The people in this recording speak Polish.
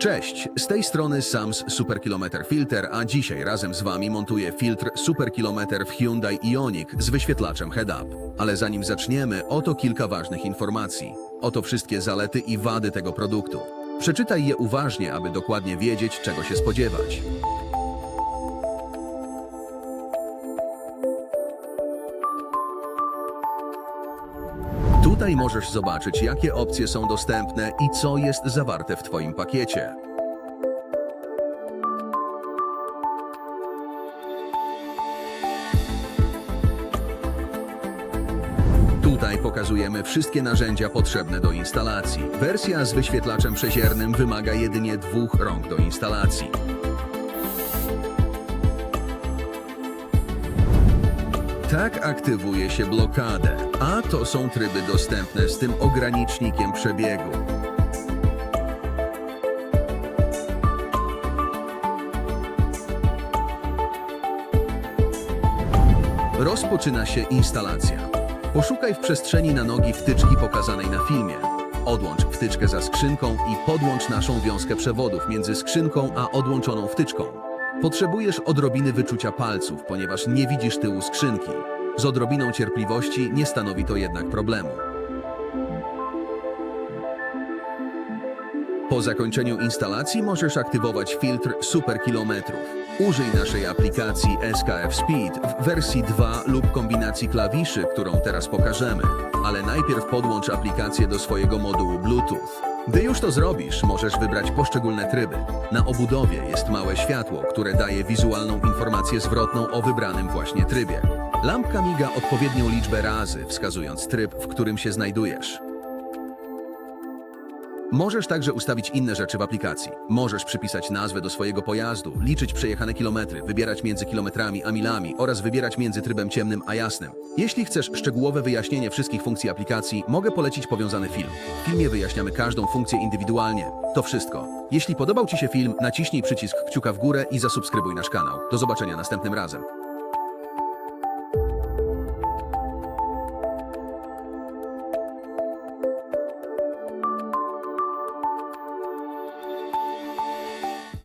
Cześć, z tej strony Sams Super Kilometer Filter, a dzisiaj razem z Wami montuję filtr Super Kilometer w Hyundai Ioniq z wyświetlaczem head-up. Ale zanim zaczniemy, oto kilka ważnych informacji. Oto wszystkie zalety i wady tego produktu. Przeczytaj je uważnie, aby dokładnie wiedzieć, czego się spodziewać. Tutaj możesz zobaczyć, jakie opcje są dostępne i co jest zawarte w Twoim pakiecie. Tutaj pokazujemy wszystkie narzędzia potrzebne do instalacji. Wersja z wyświetlaczem przeziernym wymaga jedynie dwóch rąk do instalacji. Tak aktywuje się blokadę, a to są tryby dostępne z tym ogranicznikiem przebiegu. Rozpoczyna się instalacja. Poszukaj w przestrzeni na nogi wtyczki pokazanej na filmie. Odłącz wtyczkę za skrzynką i podłącz naszą wiązkę przewodów między skrzynką a odłączoną wtyczką. Potrzebujesz odrobiny wyczucia palców, ponieważ nie widzisz tyłu skrzynki. Z odrobiną cierpliwości nie stanowi to jednak problemu. Po zakończeniu instalacji możesz aktywować filtr Super Kilometrów. Użyj naszej aplikacji SKF Speed w wersji 2 lub kombinacji klawiszy, którą teraz pokażemy. Ale najpierw podłącz aplikację do swojego modułu Bluetooth. Gdy już to zrobisz, możesz wybrać poszczególne tryby. Na obudowie jest małe światło, które daje wizualną informację zwrotną o wybranym właśnie trybie. Lampka miga odpowiednią liczbę razy, wskazując tryb, w którym się znajdujesz. Możesz także ustawić inne rzeczy w aplikacji. Możesz przypisać nazwę do swojego pojazdu, liczyć przejechane kilometry, wybierać między kilometrami a milami oraz wybierać między trybem ciemnym a jasnym. Jeśli chcesz szczegółowe wyjaśnienie wszystkich funkcji aplikacji, mogę polecić powiązany film. W filmie wyjaśniamy każdą funkcję indywidualnie. To wszystko. Jeśli podobał Ci się film, naciśnij przycisk kciuka w górę i zasubskrybuj nasz kanał. Do zobaczenia następnym razem.